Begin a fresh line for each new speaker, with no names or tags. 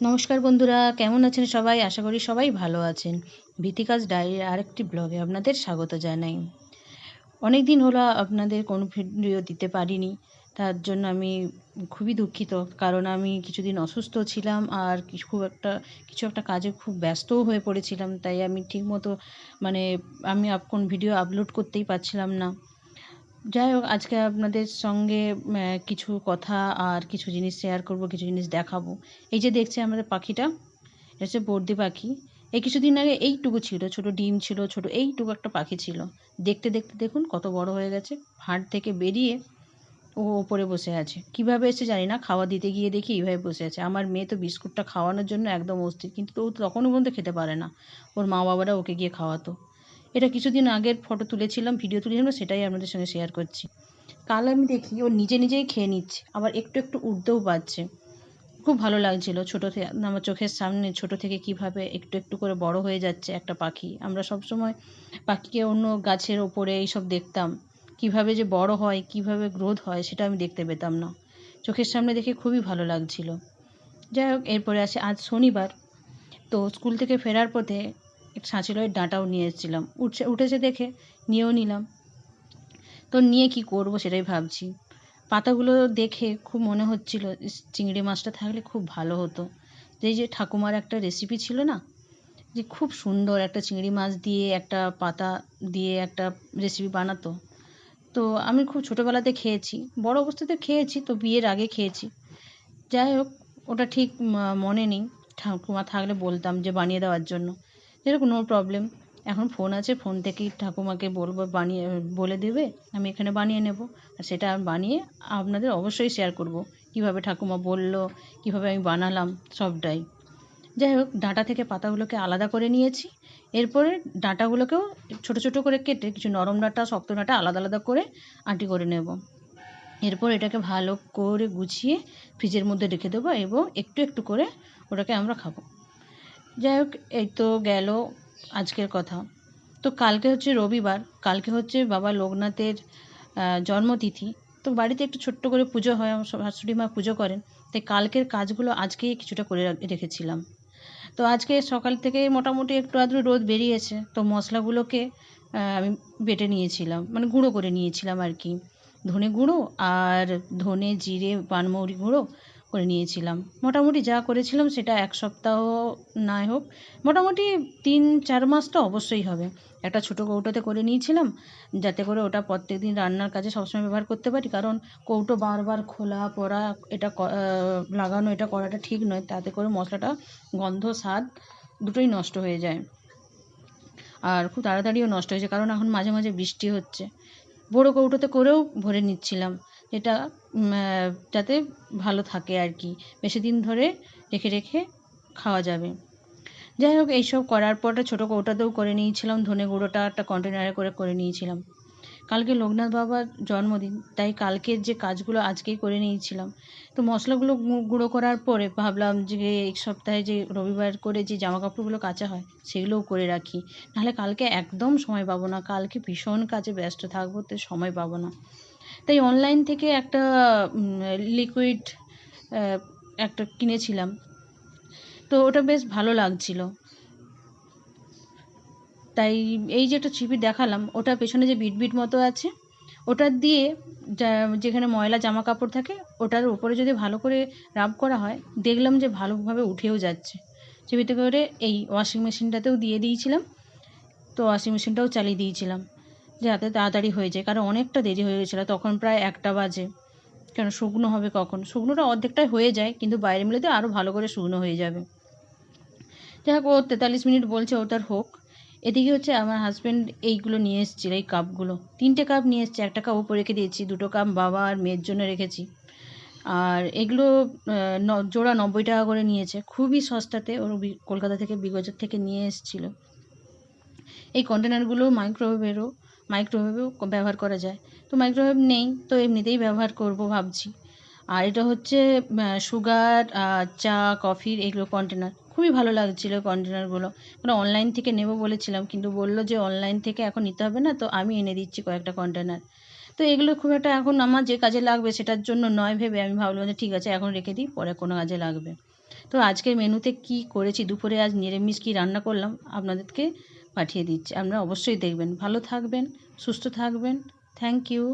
নমস্কার বন্ধুরা, কেমন আছেন সবাই? আশা করি সবাই ভালো আছেন। ভীতিকাজ ডায়েরির আরেকটি ব্লগে আপনাদের স্বাগত জানাই। অনেক দিন হলো আপনাদের কোনো ভিডিও দিতে পারিনি, তার জন্য আমি খুবই দুঃখিত। কারণ আমি কিছুদিন অসুস্থ ছিলাম আর খুব একটা, কিছু একটা কাজে খুব ব্যস্তও হয়ে পড়েছিলাম, তাই আমি ঠিকমতো মানে আমি কোন ভিডিও আপলোড করতেই পারছিলাম না। যাই হোক, আজকে আপনাদের সঙ্গে কিছু কথা আর কিছু জিনিস শেয়ার করব, কিছু জিনিস দেখাবো। এই যে দেখছে আমাদের পাখিটা, এটা হচ্ছে বর্দি পাখি। এই কিছুদিন আগে এইটুকু ছিল, ছোট ডিম ছিল, ছোট এইটুকু একটা পাখি ছিল। দেখতে দেখতে দেখুন কত বড় হয়ে গেছে। হাট থেকে বেরিয়ে ও ওপরে বসে আছে। কীভাবে এসে জানি না, খাওয়া দিতে গিয়ে দেখি এইভাবে বসে আছে। আমার মেয়ে তো বিস্কুটটা খাওয়ানোর জন্য একদম অস্থির, কিন্তু ও তখনও পর্যন্ত খেতে পারে না। ওর মা বাবারা ওকে গিয়ে খাওয়াতো। এটা কিছুদিন আগের ফটো তুলেছিলাম ভিডিও তুলেছিলাম, সেটাই আপনাদের সঙ্গে শেয়ার করছি। কাল আমি দেখি, ও নিজে নিজেই খেয়ে নিচ্ছে, আবার একটু একটু উঠতেও পারছে খুব ভালো লাগছিল, ছোটো থেকে আমার চোখের সামনে ছোট থেকে কীভাবে একটু একটু করে বড় হয়ে যাচ্ছে একটা পাখি। আমরা সব সময় পাখিকে অন্য গাছের ওপরে এইসব দেখতাম, কীভাবে যে বড় হয়, কীভাবে গ্রোথ হয়, সেটা আমি দেখতে পেতাম না। চোখের সামনে দেখে খুবই ভালো লাগছিল। যাই হোক, এরপরে আসে আজ শনিবার, তো স্কুল থেকে ফেরার পথে ছাঁচিলয়ের ডাঁটাও নিয়ে এসেছিলাম। উঠছে, উঠেছে দেখে নিয়েও নিলাম। তো নিয়ে কি করব সেটাই ভাবছি। পাতাগুলো দেখে খুব মনে হচ্ছিল চিংড়ি মাছটা থাকলে খুব ভালো হতো। যেই যে ঠাকুমার একটা রেসিপি ছিল না, যে খুব সুন্দর একটা চিংড়ি মাছ দিয়ে একটা পাতা দিয়ে একটা রেসিপি বানাতো। তো আমি খুব ছোটোবেলাতে খেয়েছি, বড় অবস্থাতে খেয়েছি, তো বিয়ের আগে খেয়েছি। যাই হোক, ওটা ঠিক মনে নেই। ঠাকুমা থাকলে বলতাম যে বানিয়ে দেওয়ার জন্য। যেরকম নো প্রবলেম এখন ফোন আছে ফোন থেকেই ঠাকুমাকে বলব, বানিয়ে, বলে দেবে, আমি এখানে বানিয়ে নেব। আর সেটা বানিয়ে আপনাদের অবশ্যই শেয়ার করব। কীভাবে ঠাকুমা বলল, কীভাবে আমি বানালাম, সবটাই। যাই হোক, ডাঁটা থেকে পাতাগুলোকে আলাদা করে নিয়েছি। এরপরে ডাঁটাগুলোকেও ছোটো ছোটো করে কেটে কিছু নরম ডাঁটা, শক্ত ডাঁটা আলাদা আলাদা করে আঁটি করে নেব। এরপর এটাকে ভালো করে গুছিয়ে ফ্রিজের মধ্যে রেখে দেবো এবং একটু একটু করে ওটাকে আমরা খাব। যাই হোক এই তো গেল আজকের কথা। তো কালকে হচ্ছে রবিবার, কালকে হচ্ছে বাবা লোকনাথের জন্মতিথি। তো বাড়িতে একটু ছোট্ট করে পুজো হয়, আমার শাশুড়ি মা পুজো করেন। তাই কালকের কাজগুলো আজকেই কিছুটা করে রেখেছিলাম। তো আজকে সকাল থেকে মোটামুটি একটু আধটু রোদ বেরিয়েছে, তো মশলাগুলোকে আমি বেটে নিয়েছিলাম মানে গুঁড়ো করে নিয়েছিলাম আর কি। ধনে গুঁড়ো আর ধনে, জিরে, পানমৌরি গুঁড়ো করে নিয়েছিলাম। মোটামুটি যা করেছিলাম সেটা এক সপ্তাহ নাই হোক, মোটামুটি তিন চার মাস তো অবশ্যই হবে। একটা ছোটো কৌটোতে করে নিয়েছিলাম, যাতে করে ওটা প্রত্যেক দিন রান্নার কাজে সবসময় ব্যবহার করতে পারি। কারণ কৌটো বারবার খোলা, পড়া, এটা লাগানো, এটা করাটা ঠিক নয়। তাতে করে মশলাটা, গন্ধ, স্বাদ দুটোই নষ্ট হয়ে যায়। আর খুব তাড়াতাড়িও নষ্ট হয়েছে, কারণ এখন মাঝে মাঝে বৃষ্টি হচ্ছে। বড়ো কৌটোতে করেও ভরে নিচ্ছিলাম। এটা যাতে ভালো থাকে আর কি। বেশি দিন ধরে রেখে রেখে খাওয়া যাবে। যাই হোক, এইসব করার পর ছোটো কৌটাতেও করে নিয়েছিলাম, ধনে গুঁড়োটা একটা কন্টেনারে করে করে নিয়েছিলাম। কালকে লোকনাথ বাবার জন্মদিন, তাই কালকের যে কাজগুলো আজকেই করে নিয়েছিলাম। তো মশলাগুলো গুঁড়ো করার পরে ভাবলাম যে এই সপ্তাহে যে রবিবার করে যে জামা কাপড়গুলো কাচা হয়, সেগুলোও করে রাখি। নাহলে কালকে একদম সময় পাবো না। কালকে ভীষণ কাজে ব্যস্ত থাকব, তো সময় পাবো না। তাই অনলাইন থেকে একটা লিকুইড একটা কিনেছিলাম। তো ওটা বেশ ভালো লাগছিল। তাই এই যে একটা ছিপি দেখালাম, ওটা পেছনে যে বিট বিট মতো আছে, ওটা দিয়ে যেখানে ময়লা জামা কাপড় থাকে, ওটার উপরে যদি ভালো করে রাব করা হয়, দেখলাম যে ভালোভাবে উঠেও যাচ্ছে। ছিপিতে করে এই ওয়াশিং মেশিনটাতেও দিয়ে দিয়েছিলাম, তো ওয়াশিং মেশিনটাও চালিয়ে দিয়েছিলাম। যাতে তাড়াতাড়ি হয়ে যায়, কারণ অনেকটা দেরি হয়ে গেছিল, তখন প্রায় একটা বাজে। কেন, শুকনো হবে কখন? শুকনোটা অর্ধেকটাই হয়ে যায়, কিন্তু বাইরে মিলেতে আরও ভালো করে শুকনো হয়ে যাবে। যাই হোক ও তেতাল্লিশ মিনিট বলছে ওটার হোক। এদিকে হচ্ছে আমার হাজব্যান্ড এইগুলো নিয়ে এসেছিল, এই কাপগুলো। তিনটে কাপ নিয়ে এসছে, একটা কাপ ওপর রেখে দিয়েছি, দুটো কাপ বাবা আর মেয়ের জন্য রেখেছি। আর এগুলো জোড়া নব্বই টাকা করে নিয়েছে। খুবই সস্তাতে ওর কলকাতা থেকে, বিগজার থেকে নিয়ে এসেছিল। এই কন্টেনারগুলো মাইক্রোওয়েভেরও মাইক্রোওয়েভেও ব্যবহার করা যায়। তো মাইক্রোওয়েভ নেই, তো এমনিতেই ব্যবহার করব ভাবছি। আর এটা হচ্ছে সুগার চা কফির এগুলো কন্টেনার খুবই ভালো লাগছিল কন্টেনারগুলো মানে অনলাইন থেকে নেব বলেছিলাম, কিন্তু বলল যে অনলাইন থেকে এখন নিতে হবে না, তো আমি এনে দিচ্ছি কয়েকটা কন্টেনার তো এগুলো খুব একটা এখন আমার যে কাজে লাগবে সেটার জন্য নয় ভেবে আমি ভাবলাম যে ঠিক আছে, এখন রেখে দিই, পরে কোনো কাজে লাগবে। তো আজকের মেনুতে কি করেছি, দুপুরে আজ নিরামিষ কী রান্না করলাম, আপনাদেরকে পাঠিয়ে দিচ্ছি। আপনারা অবশ্যই দেখবেন। ভালো থাকবেন সুস্থ থাকবেন। Thank you